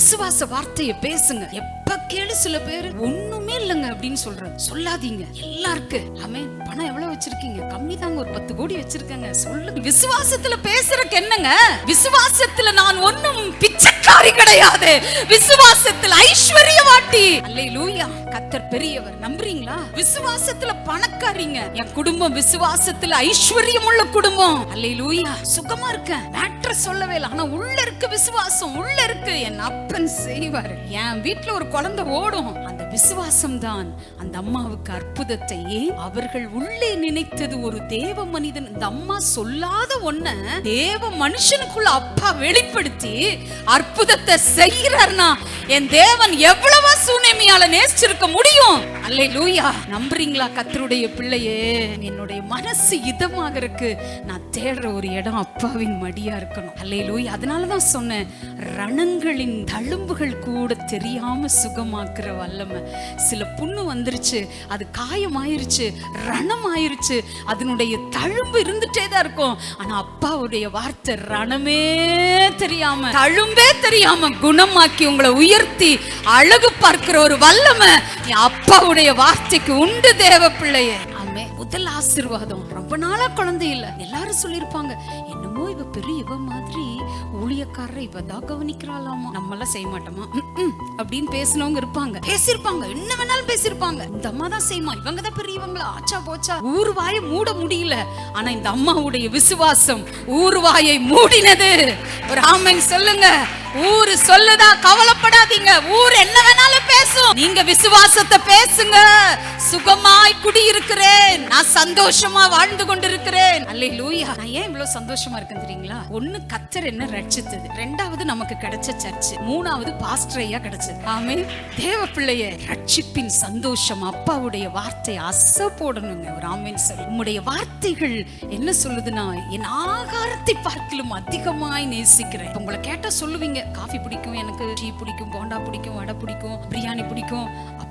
விசுவாச வார்த்தையை பேசுங்க. எப்ப கேளு சில பேர்? ஒண்ணுமே இல்லைங்க அப்படின்னு சொல்றாங்க. சொல்லாதீங்க. எல்லாருக்கு. ஆமே பணம் எவ்வளவு வச்சிருக்கீங்க? கம்மி தாங்க. ஒரு பத்து கோடி வச்சிருக்கேங்க. சொல்லு. விசுவாசத்துல பேசுறதுக்கு என்னங்க? விசுவாசத்துல நான் ஒன்னும் பிச்சைக்காரி கிடையாது. விசுவாசத்துல ஐஸ்வர்யம் அல்லேலூயா. கத்தர் பெரியவர் நம்புறீங்களா? விசுவாசத்துல பணக்காரீங்க. என் குடும்பம் விசுவாசத்துல ஐஸ்வர்யம் உள்ள குடும்பம். அல்லேலூயா. சுகமா இருக்கேன் மேட்ர சொல்லவே இல்லை. ஆனா உள்ள இருக்கு விசுவாசம் உள்ள இருக்கு. என் அப்பன் செய்வாரு. என் வீட்டுல ஒரு குழந்தை ஓடும். அந்த விசுவாசம்தான். அந்த அம்மாவுக்கு அற்புதத்தை அவர்கள் உள்ளே நினைத்தது ஒரு தேவ மனிதன். இந்த அம்மா சொல்லாத ஒன்ன தேவ மனுஷனுக்குள்ள அப்பா வெளிப்படுத்தி அற்புதத்தை செய்யறாருனா என் தேவன் எவ்வளவா சூனேமியால நேசிச்சிருக்க முடியும்? அல்லே லூயா நம்புறீங்களா கத்தருடைய பிள்ளையே? என்னுடைய மனசு இதமாக இருக்கு. நான் தேடுற ஒரு இடம் அப்பாவின் மடியா இருக்கணும். அல்லே லூயா அதனாலதான் சொன்னேன் ரணங்களின் தழும்புகள் கூட தெரியாம சுகமாக்குற வல்லமை. சில புண்ணு வந்துருச்சு அது காயமாயிருச்சு ரணம் ஆயிருச்சு அதனுடைய தழும்பு இருந்துட்டே தான் இருக்கும். ஆனா அப்பாவுடைய வார்த்தை ரணமே தெரியாம தழும்பே தெரியாம குணமாக்கி உங்களை உயர்த்தி அழகு பார்க்கிற ஒரு வல்லமை என் அப்பாவுடைய வார்த்தைக்கு உண்டு தேவ பிள்ளையே முதல் ஆசீர்வாதம். ரொம்ப நாளா குழந்தை இல்ல. எல்லாரும் சொல்லிருப்பாங்க என்னமோ இவ பெரிய இவ மாதிரி ஊழியக்காரரை இவ தான் கவனிக்கிறாளாமா? நம்ம எல்லாம் செய்ய மாட்டோமா. அப்படின்னு பேசினவங்க இருப்பாங்க. பேசிருப்பாங்க. என்ன வேணாலும் பேசிருப்பாங்க. இந்த அம்மா தான் செய்யுமா? இவங்க தான் பெரியவங்களா ஆச்சா போச்சா? ஊர்வாய மூட முடியல. ஆனா இந்த அம்மாவுடைய விசுவாசம் ஊர்வாயை மூடினது. ஒரு ஆமென் சொல்லுங்க. ஊரு சொல்லுதா? கவலைப்படாதீங்க. ஊர் என்ன வேணாலும் பேசும். நீங்க விசுவாசத்தை பேசுங்க. சுகமாய் குடியிருக்கிறேன். நான் சந்தோஷமா வாழ்ந்து கொண்டிருக்கிறேன். அல்லேலூயா. நான் ஏன் இவ்வளவு சந்தோஷமா இருக்கேன் தெரியுங்களா? ஒண்ணு கத்தர் என்ன ரட்சித்தது. ரெண்டாவது நமக்கு கிடைச்ச சர்ச் மூணாவது பாஸ்டரையா கிடைச்சது. ஆமே தேவ பிள்ளைய ரட்சிப்பின் சந்தோஷம் அப்பாவுடைய வார்த்தை அச போடணுங்க. ஒரு ஆமேன் சார் உம்முடைய வார்த்தைகள் என்ன சொல்லுதுன்னா என் ஆகாரத்தை பார்க்கலும் அதிகமாய் நேசிக்கிறேன். உங்களை கேட்டா சொல்லுவீங்க. காஃபி பிடிக்கும் எனக்கு டீ பிடிக்கும் போண்டா பிடிக்கும் வடை பிடிக்கும் பிரியாணி பிடிக்கும்.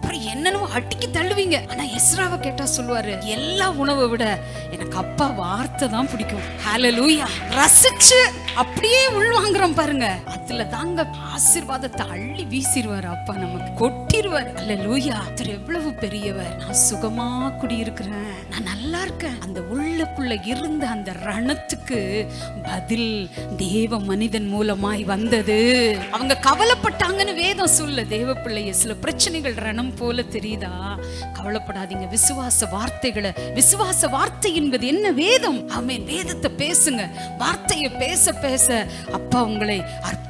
அப்புறம் என்னென்னவோ அடிக்கி தள்ளுவீங்க. ஆனா எஸ்ராவை கேட்டா சொல்லுவாரு எல்லா உணவை விட எனக்கு அப்பா வார்த்தை தான் பிடிக்கும். ஹalleluya. ரசிச்சு அப்படியே உள்வாங்குறோம் பாருங்க. நேரத்துல தாங்க ஆசீர்வாதத்தை அள்ளி வீசிடுவார் அப்பா நமக்கு கொட்டிடுவார் அல்லேலூயா. அவர் எவ்வளவு பெரியவர். நான் சுகமா குடியிருக்கிறேன். நான் நல்லா இருக்கேன். அந்த உள்ளக்குள்ள இருந்த அந்த ரணத்துக்கு பதில் தேவ மனிதன் மூலமாய் வந்தது. அவங்க கவலைப்பட்டாங்கன்னு வேதம் சொல்ல தேவ பிள்ளைய சில பிரச்சனைகள் ரணம் போல தெரியுதா? கவலைப்படாதீங்க. விசுவாச வார்த்தைகளை விசுவாச வார்த்தை என்பது என்ன வேதம்? ஆமென். வேதத்தை பேசுங்க. வார்த்தையை பேச பேச அப்பா உங்களை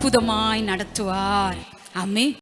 அற்புதமாய் நடத்துவார். ஆமே